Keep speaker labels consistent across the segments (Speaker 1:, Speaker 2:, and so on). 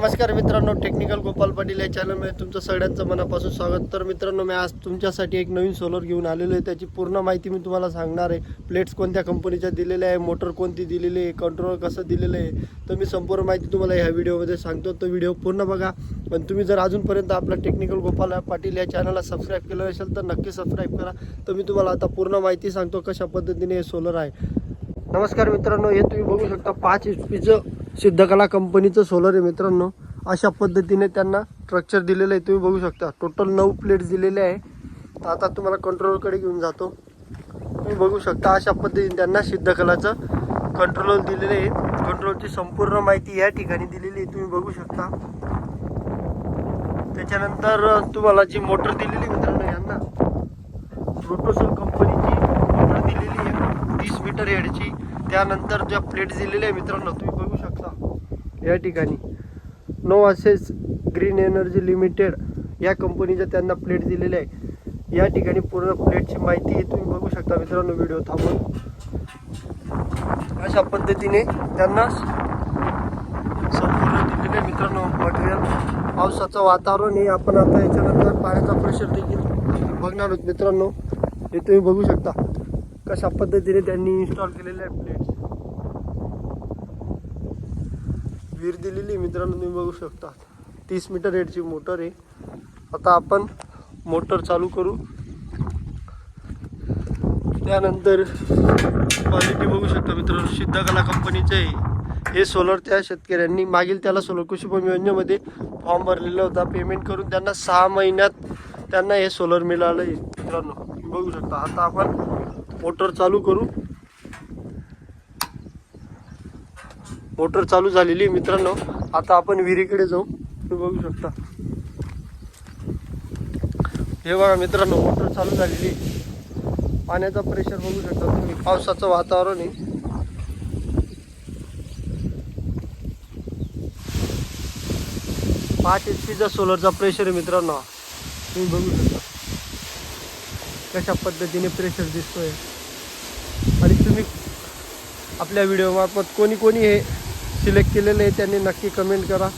Speaker 1: नमस्कार मित्रांनो टेक्निकल गोपाल पाटील या चॅनलमध्ये तुमचं सगळ्यांचं मनापासून स्वागत. तर मित्रांनो मी आज तुमच्यासाठी एक नवीन सोलर घेऊन आलेलो आहे. त्याची पूर्ण माहिती मी तुम्हाला सांगणार आहे. प्लेट्स कोणत्या कंपनीच्या दिलेल्या आहे मोटर कोणती दिलेली आहे कंट्रोल कसं दिलेलं आहे तर मी संपूर्ण माहिती तुम्हाला ह्या व्हिडिओमध्ये सांगतो. तो व्हिडिओ पूर्ण बघा. पण तुम्ही जर अजूनपर्यंत आपला टेक्निकल गोपाल पाटील या चॅनलला सबस्क्राईब केलं असेल तर नक्की सबस्क्राईब करा. तर मी तुम्हाला आता पूर्ण माहिती सांगतो कशा पद्धतीने हे सोलर आहे. नमस्कार मित्रांनो हे तुम्ही बघू शकता पाच एच पीचं सिद्धकला कंपनीचं सोलर आहे मित्रांनो. अशा पद्धतीने त्यांना स्ट्रक्चर दिलेलं आहे. तुम्ही बघू शकता. टोटल नऊ प्लेट्स दिलेले आहे. तर आता तुम्हाला कंट्रोलकडे घेऊन जातो. तुम्ही बघू शकता अशा पद्धतीने त्यांना सिद्धकलाचं कंट्रोल दिलेलं आहे. कंट्रोलची संपूर्ण माहिती या ठिकाणी दिलेली आहे. तुम्ही बघू शकता. त्याच्यानंतर तुम्हाला जी मोटर दिलेली आहे मित्रांनो यांना रोटोसोल कंपनीची मोटर दिलेली आहे. तीस मीटर हेडची त्यानंतर ज्या प्लेट दिलेल्या आहे मित्रांनो तुम्ही या ठिकाणी. नो असेस ग्रीन एनर्जी लिमिटेड या कंपनीचं त्यांना प्लेट दिलेले आहे. या ठिकाणी पूर्ण प्लेटची माहिती तुम्ही बघू शकता मित्रांनो व्हिडिओ थांबून. अशा पद्धतीने त्यांना संपूर्ण दिलेले आहे मित्रांनो मटेरियल पावसाचं वातावरण हे आपण आता याच्यानंतर पाण्याचा प्रेशर देखील बघणार आहोत मित्रांनो. हे तुम्ही बघू शकता. कशा पद्धतीने त्यांनी इन्स्टॉल केलेले आहे प्लेट्स. वीर दिलेली मित्रांनो तुम्ही बघू शकता. तीस मीटर हेडची मोटर आहे. आता आपण मोटर चालू करू. त्यानंतर क्वालिटी बघू शकता मित्रांनो. सिद्धकला कंपनीचे आहे. हे सोलर त्या शेतकऱ्यांनी मागील त्याला सोलर कृषी योजनेमध्ये फॉर्म भरलेला होता. पेमेंट करून त्यांना सहा महिन्यात त्यांना हे सोलर मिळालं मित्रांनो तुम्ही बघू शकता. आता आपण मोटर चालू करू. मोटर चालू झालेली आहे मित्रांनो. आता आपण विहिरीकडे जाऊ. तुम्ही बघू शकता. हे बघा मित्रांनो मोटर चालू झालेली पाण्याचा प्रेशर बघू शकता तुम्ही. पावसाचं वातावरण आहे. पाच एच पीचा सोलरचा प्रेशर आहे मित्रांनो. तुम्ही बघू शकता. कशा पद्धतीने प्रेशर दिसतोय. आणि तुम्ही आपल्या व्हिडिओमार्फत कोणी कोणी हे सिलेक्ट केलेलं आहे त्यांनी नक्की कमेंट करा.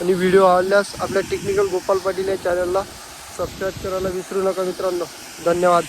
Speaker 1: आणि व्हिडिओ आवडल्यास आपल्या टेक्निकल गोपाल पाटील या चॅनलला सबस्क्राईब करायला विसरू नका मित्रांनो. धन्यवाद.